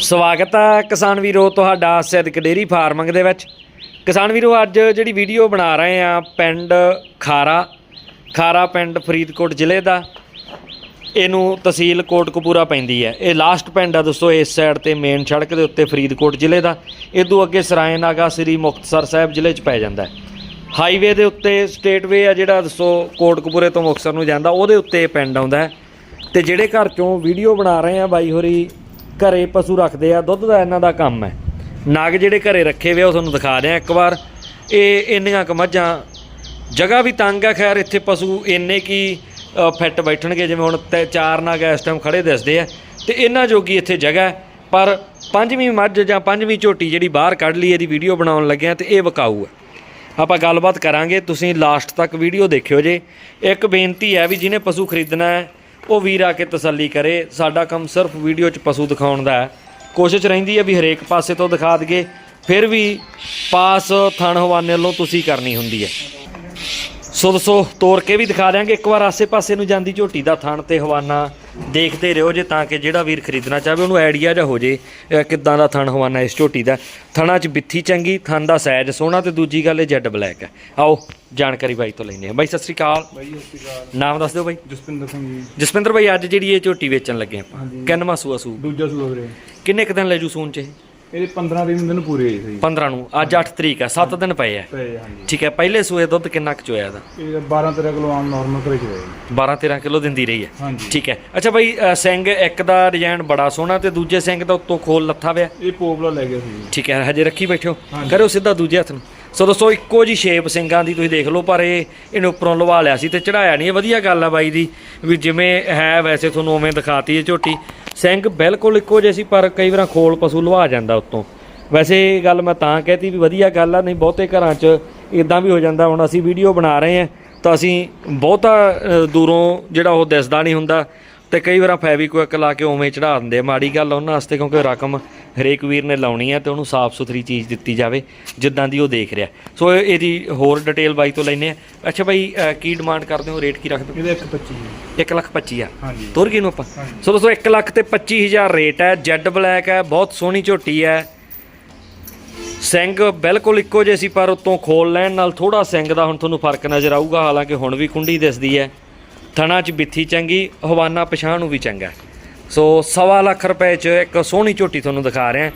ਸਵਾਗਤ ਹੈ ਕਿਸਾਨ ਵੀਰੋ ਤੁਹਾਡਾ ਸਿੱਧਕ ਡੇਰੀ ਫਾਰਮਿੰਗ ਦੇ ਵਿੱਚ। ਕਿਸਾਨ ਵੀਰੋ, ਅੱਜ ਜਿਹੜੀ ਵੀਡੀਓ ਬਣਾ ਰਹੇ ਆ ਪਿੰਡ ਖਾਰਾ ਖਾਰਾ ਪਿੰਡ ਫਰੀਦਕੋਟ ਜ਼ਿਲ੍ਹੇ ਦਾ। ਇਹਨੂੰ ਤਹਿਸੀਲ ਕੋਟਕਪੂਰਾ ਪੈਂਦੀ ਹੈ। ਇਹ ਲਾਸਟ ਪਿੰਡ ਆ ਦੋਸਤੋ, ਇਸ ਸਾਈਡ ਤੇ ਮੇਨ ਸੜਕ ਦੇ ਉੱਤੇ ਫਰੀਦਕੋਟ ਜ਼ਿਲ੍ਹੇ ਦਾ। ਇਦੋਂ ਅੱਗੇ ਸਰਾਏਨਾਗਾ ਸ੍ਰੀ ਮੁਕਤਸਰ ਸਾਹਿਬ ਜ਼ਿਲ੍ਹੇ 'ਚ ਪੈ ਜਾਂਦਾ ਹੈ। ਹਾਈਵੇ ਦੇ ਉੱਤੇ ਸਟੇਟਵੇ ਆ ਜਿਹੜਾ ਦੱਸੋ ਕੋਟਕਪੂਰੇ ਤੋਂ ਮੁਕਤਸਰ ਨੂੰ ਜਾਂਦਾ, ਉਹਦੇ ਉੱਤੇ ਇਹ ਪਿੰਡ ਆਉਂਦਾ ਹੈ। ਤੇ ਜਿਹੜੇ ਘਰ ਚੋਂ ਵੀਡੀਓ ਬਣਾ ਰਹੇ ਆ ਬਾਈ ਹੋਰੀ ਘਰੇ ਪਸ਼ੂ ਰੱਖਦੇ ਆ, ਦੁੱਧ ਦਾ ਇਹਨਾਂ ਦਾ ਕੰਮ ਹੈ। ਨਾਗ ਜਿਹੜੇ ਘਰੇ ਰੱਖੇ ਹੋਏ ਉਹ ਤੁਹਾਨੂੰ ਦਿਖਾ ਦਿਆਂ ਇੱਕ ਵਾਰ। ਇਹ ਇੰਨੀਆਂ ਕੁ ਮੱਝਾਂ, ਜਗ੍ਹਾ ਵੀ ਤੰਗ ਆ, ਖੈਰ ਇੱਥੇ ਪਸ਼ੂ ਇੰਨੇ ਕੀ ਫਿੱਟ ਬੈਠਣਗੇ, ਜਿਵੇਂ ਹੁਣ ਤੇ ਚਾਰ ਨਾਗ ਇਸ ਟਾਈਮ ਖੜੇ ਦਿਸਦੇ ਆ। ਤੇ ਇਹਨਾਂ ਜੋਗੀ ਇੱਥੇ ਜਗ੍ਹਾ ਪਰ ਪੰਜਵੀਂ ਮੱਝ ਜਾਂ ਪੰਜਵੀਂ ਝੋਟੀ ਜਿਹੜੀ ਬਾਹਰ ਕੱਢ ਲਈ, ਇਹਦੀ ਵੀਡੀਓ ਬਣਾਉਣ ਲੱਗਿਆ ਤੇ ਇਹ ਵਿਕਾਊ ਹੈ। ਆਪਾਂ ਗੱਲਬਾਤ ਕਰਾਂਗੇ, ਤੁਸੀਂ ਲਾਸਟ ਤੱਕ ਵੀਡੀਓ ਦੇਖਿਓ ਜੇ। ਇੱਕ ਬੇਨਤੀ ਹੈ ਵੀ ਜਿਹਨੇ ਪਸ਼ੂ ਖਰੀਦਣਾ ਹੈ ਉਹ ਵੀਰ ਆ ਕੇ ਤਸੱਲੀ ਕਰੇ। ਸਾਡਾ ਕੰਮ ਸਿਰਫ ਵੀਡੀਓ 'ਚ ਪਸ਼ੂ ਦਿਖਾਉਣ ਦਾ ਹੈ। ਕੋਸ਼ਿਸ਼ ਰਹਿੰਦੀ ਹੈ ਵੀ ਹਰੇਕ ਪਾਸੇ ਤੋਂ ਦਿਖਾ ਦਈਏ। ਫਿਰ ਵੀ ਪਾਸ ਥਣ ਹਵਾਨੇ ਵੱਲੋਂ ਤੁਸੀਂ ਕਰਨੀ ਹੁੰਦੀ ਹੈ। ਸੋ ਦੱਸੋ ਤੋੜ ਕੇ ਵੀ ਦਿਖਾ ਦਿਆਂਗੇ। ਇੱਕ ਵਾਰ ਆਸੇ-ਪਾਸੇ ਨੂੰ ਜਾਂਦੀ ਝੋਟੀ ਦਾ ਥਣ ਤੇ ਹਵਾਨਾ ਦੇਖਦੇ ਰਹੋ ਜੇ ਤਾਂ ਕਿ ਜਿਹੜਾ ਵੀਰ ਖਰੀਦਣਾ ਚਾਹਵੇ ਉਹਨੂੰ ਆਈਡੀਆ ਜਾਂ ਹੋ ਜੇ ਕਿੱਦਾਂ ਦਾ ਥਣ ਹਵਾਨਾ ਇਸ ਝੋਟੀ ਦਾ। ਥਣਾ 'ਚ ਬਿੱਥੀ ਚੰਗੀ ਥਣ ਦਾ ਸਾਈਜ਼ ਸੋਹਣਾ ਤੇ ਦੂਜੀ ਗੱਲ ਇਹ ਜੈਡ ਬਲੈਕ ਹੈ। ਆਓ ਜਾਣਕਾਰੀ ਬਾਈ ਤੋਂ ਲੈਂਦੇ ਹਾਂ। ਬਾਈ ਸਤਿ ਸ੍ਰੀ ਅਕਾਲ। ਬਾਈ ਸਤਿ ਸ਼੍ਰੀ ਅਕਾਲ। ਨਾਮ ਦੱਸ ਦਿਓ ਬਾਈ। ਜਸਪਿੰਦਰ ਸਿੰਘ ਜੀ। ਜਸਪਿੰਦਰ ਬਾਈ ਅੱਜ ਜਿਹੜੀ ਇਹ ਝੋਟੀ ਵੇਚਣ ਲੱਗੇ ਆਪਾਂ। ਕਿੰਨਵਾਂ ਸੂਆ ਸੂ ਦੂਜਾ ਸੂਆ ਵੀਰੇ। ਕਿੰਨੇ ਕੁ ਦਿਨ ਲੈ ਜੂ ਸੂਨ ਚ ਇਹ? ਇਹਦੇ 15 ਦਿਨ ਦਿਨ ਪੂਰੇ ਹੋਏ ਸੀ। 15 ਨੂੰ ਅੱਜ 8 ਤਰੀਕ ਹੈ 7 ਦਿਨ ਪਏ ਆ। ਪਏ ਹਾਂਜੀ। ਠੀਕ ਹੈ ਪਹਿਲੇ ਸੂਏ ਦੁੱਧ ਕਿੰਨਾ ਕੁ ਚੋਇਆ ਦਾ ਇਹ 12 13 ਕਿਲੋ ਆਮ ਨਾਰਮਲ ਕਰੇ ਚਲੇ 12 13 ਕਿਲੋ ਦਿੰਦੀ ਰਹੀ ਹੈ। ਹਾਂਜੀ। ਠੀਕ ਹੈ। ਅੱਛਾ ਬਾਈ ਸਿੰਘ ਇੱਕ ਦਾ ਡਿਜ਼ਾਈਨ ਬੜਾ ਸੋਹਣਾ ਤੇ ਦੂਜੇ ਸਿੰਘ ਦਾ ਉੱਤੋਂ ਖੋਲ ਲੱਥਾ ਪਿਆ। ਇਹ ਪੋਪਲਾ ਲੈ ਗਿਆ ਸੀ ਜੀ। ਠੀਕ ਹੈ ਹਜੇ ਰੱਖੀ ਬੈਠੋ। ਕਰਿਓ ਸਿੱਧਾ ਦੂਜੇ ਹੱਥ ਨੂੰ। ਸੋ ਦੋਸਤੋ ਇੱਕੋ ਜੀ ਸ਼ੇਪ ਸਿੰਘਾਂ ਦੀ ਤੁਸੀਂ ਦੇਖ ਲਓ ਪਰ ਇਹ ਇਹਨੂੰ ਉੱਪਰੋਂ ਲਵਾ ਲਿਆ ਸੀ ਤੇ ਚੜਾਇਆ ਨਹੀਂ। ਇਹ ਵਧੀਆ ਗੱਲ ਆ ਬਾਈ ਦੀ ਵੀ ਜਿਵੇਂ ਹੈ ਵੈਸੇ ਤੁਹਾਨੂੰ ਉਵੇਂ ਦਿਖਾਤੀ ਇਹ ਝੋਟੀ। ਸਿੰਘ ਬਿਲਕੁਲ ਇੱਕੋ ਜਿਹੇ ਸੀ, ਪਰ ਕਈ ਵਾਰਾਂ ਖੋਲ ਪਸ਼ੂ ਲਵਾ ਜਾਂਦਾ ਉੱਤੋਂ। ਵੈਸੇ ਇਹ ਗੱਲ ਮੈਂ ਤਾਂ ਕਹਿਤੀ ਵੀ ਵਧੀਆ ਗੱਲ ਆ, ਨਹੀਂ ਬਹੁਤੇ ਘਰਾਂ 'ਚ ਇਦਾਂ ਵੀ ਹੋ ਜਾਂਦਾ, ਹੁਣ ਅਸੀਂ ਵੀਡੀਓ ਬਣਾ ਰਹੇ ਹਾਂ, ਤਾਂ ਅਸੀਂ ਬਹੁਤਾ ਦੂਰੋਂ ਜਿਹੜਾ ਉਹ ਦਿਸਦਾ ਨਹੀਂ ਹੁੰਦਾ, ਤੇ ਕਈ ਵਾਰਾਂ ਫੈਵੀਕੁਇਕ ਲਾ ਕੇ ਉਵੇਂ ਚੜਾ ਦਿੰਦੇ ਮਾੜੀ ਗੱਲ ਉਹਨਾਂ ਵਾਸਤੇ ਕਿਉਂਕਿ ਰਕਮ ਹਰੇਕ ਵੀਰ ਨੇ ਲਾਉਣੀ ਹੈ ਤੇ ਉਹਨੂੰ ਸਾਫ਼ ਸੁਥਰੀ ਚੀਜ਼ ਦਿੱਤੀ ਜਾਵੇ ਜਿੱਦਾਂ ਦੀ ਉਹ ਦੇਖ ਰਿਹਾ। ਸੋ ਇਹ- ਇਹਦੀ ਹੋਰ ਡਿਟੇਲ ਬਾਈ ਤੋਂ ਲੈਨੇ ਆ। ਅੱਛਾ ਬਾਈ ਕੀ ਡਿਮਾਂਡ ਕਰਦੇ ਹੋ? ਰੇਟ ਕੀ ਰੱਖਦੇ ਇਹਦੇ 125 ਜੀ 1 ਲੱਖ 25 ਆ ਹਾਂਜੀ। ਤੁਰ ਗਈ ਨੂੰ ਆਪਾਂ। ਸੋ ਦੋਸਤੋ 1 ਲੱਖ ਤੇ 25000 ਰੇਟ ਹੈ। ਜੈਡ ਬਲੈਕ ਹੈ ਬਹੁਤ ਸੋਹਣੀ ਝੋਟੀ ਹੈ। ਸਿੰਘ ਬਿਲਕੁਲ ਇੱਕੋ ਜਿਹੇ ਸੀ ਪਰ ਉਤੋਂ ਖੋਲ ਲੈਣ ਨਾਲ ਥੋੜਾ ਸਿੰਘ ਦਾ ਹੁਣ ਤੁਹਾਨੂੰ ਫ਼ਰਕ ਨਜ਼ਰ ਆਊਗਾ। ਹਾਲਾਂਕਿ ਹੁਣ ਵੀ ਕੁੰਡੀ ਦਿਸਦੀ ਹੈ। ਥਣਾ 'ਚ ਬਿੱਥੀ ਚੰਗੀ ਹਵਾਨਾ ਪਛਾਣ ਨੂੰ ਵੀ ਚੰਗਾ ਹੈ। ਸੋ ਸਵਾ ਲੱਖ ਰੁਪਏ 'ਚ ਇੱਕ ਸੋਹਣੀ ਝੋਟੀ ਤੁਹਾਨੂੰ ਦਿਖਾ ਰਿਹਾ।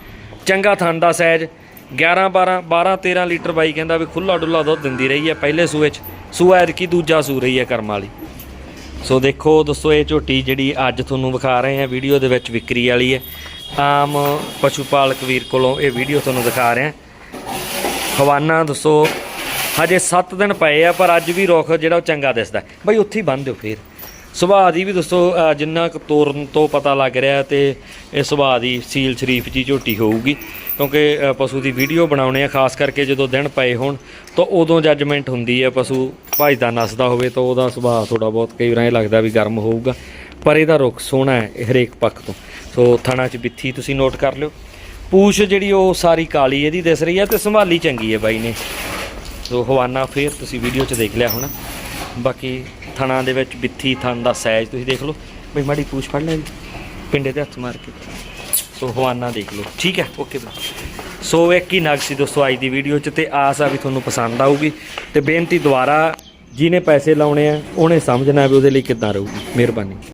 ਚੰਗਾ ਥਣ ਦਾ ਸਾਈਜ਼ 11 12 12 13 ਲੀਟਰ ਬਾਈ ਕਹਿੰਦਾ ਵੀ ਖੁੱਲਾ ਡੁੱਲਾ ਦੁੱਧ ਦਿੰਦੀ ਰਹੀ ਹੈ। ਪਹਿਲੇ ਸੂਏ 'ਚ ਸੂਆ ਐਤਕੀ ਦੂਜਾ ਸੂ ਰਹੀ ਹੈ ਕਰਮ ਵਾਲੀ। ਸੋ ਦੇਖੋ ਦੋਸਤੋ, ਇਹ ਝੋਟੀ ਜਿਹੜੀ ਅੱਜ ਤੁਹਾਨੂੰ ਵਿਖਾ ਰਹੇ ਹਾਂ, ਵੀਡੀਓ ਦੇ ਵਿੱਚ ਵਿਕਰੀ ਵਾਲੀ ਹੈ। ਆਮ ਪਸ਼ੂ ਪਾਲਕ ਵੀਰ ਕੋਲੋਂ ਇਹ ਵੀਡੀਓ ਤੁਹਾਨੂੰ ਦਿਖਾ ਰਹੇ। ਹਾਂ ਹਵਾਨਾ ਦੱਸੋ ਹਜੇ 7 ਦਿਨ ਪਏ ਆ, ਪਰ ਅੱਜ ਵੀ ਰੁੱਖ ਜਿਹੜਾ ਉਹ ਚੰਗਾ ਦਿਸਦਾ। ਹੈ। ਬਈ ਉੱਥੇ ਹੀ ਬੰਨ ਦਿਓ ਫੇਰ। ਸੁਭਾਅ ਦੀ ਵੀ ਦੱਸੋ ਜਿੰਨਾ ਕੁ ਤੋਰਨ ਤੋਂ ਪਤਾ ਲੱਗ ਰਿਹਾ ਤੇ ਇਹ ਸੁਭਾਅ ਦੀ ਸੀਲ ਸ਼ਰੀਫ ਜੀ ਝੋਟੀ ਹੋਊਗੀ। ਕਿਉਂਕਿ ਪਸ਼ੂ ਦੀ ਵੀਡੀਓ ਬਣਾਉਣੇ ਆ, ਖਾਸ ਕਰਕੇ ਜਦੋਂ ਦਿਨ ਪਏ ਹੋਣ, ਤਾਂ ਉਦੋਂ ਜੱਜਮੈਂਟ ਹੁੰਦੀ ਹੈ ਪਸ਼ੂ ਭਜਦਾ ਨੱਸਦਾ ਹੋਵੇ ਤਾਂ ਉਹਦਾ ਸੁਭਾਅ ਥੋੜਾ ਬਹੁਤ ਕਈ ਵਾਰ ਇਹ ਲੱਗਦਾ ਵੀ ਗਰਮ ਹੋਊਗਾ। ਪਰ ਇਹਦਾ ਰੁੱਖ ਸੋਹਣਾ ਹੈ ਹਰੇਕ ਪੱਖ ਤੋਂ। ਸੋ ਥਣਾ 'ਚ ਬਿੱਥੀ ਤੁਸੀਂ ਨੋਟ ਕਰ ਲਿਓ। ਪੂਛ ਜਿਹੜੀ ਉਹ ਸਾਰੀ ਕਾਲੀ ਇਹਦੀ ਦਿਸ ਰਹੀ ਹੈ ਤੇ ਸੰਭਾਲੀ ਚੰਗੀ ਹੈ ਬਾਈ ਨੇ। ਸੋ ਹਵਾਨਾ ਫੇਰ ਤੁਸੀਂ ਵੀਡੀਓ 'ਚ ਦੇਖ ਲਿਆ ਹੋਣਾ। ਬਾਕੀ ਥਣਾ ਦੇ ਵਿੱਚ ਬਿੱਥੀ ਥਣ ਦਾ ਸਾਈਜ਼ ਤੁਸੀਂ ਦੇਖ ਲਓ। ਬਈ ਮਾੜੀ ਪੂਛ ਫੜ ਲੈ। ਪਿੰਡੇ ਤੇ ਹੱਥ ਮਾਰ ਕੇ। ਸੋ ਹਵਾਨਾ ਦੇਖ ਲਓ। ਠੀਕ ਹੈ? ਓਕੇ ਬਾਈ। ਸੋ ਇੱਕ ਹੀ ਨਗ ਸੀ ਦੋਸਤੋ ਅੱਜ ਦੀ ਵੀਡੀਓ 'ਚ ਤੇ ਆਸ ਆ ਵੀ ਤੁਹਾਨੂੰ ਪਸੰਦ ਆਊਗੀ। ਤੇ ਬੇਨਤੀ ਦੁਬਾਰਾ, ਜਿਹਨੇ ਪੈਸੇ ਲਾਉਣੇ ਆ, ਉਹਨੇ ਸਮਝਣਾ ਵੀ ਉਹਦੇ ਲਈ ਕਿੱਦਾਂ ਰਹੂਗੀ। ਮਿਹਰਬਾਨੀ।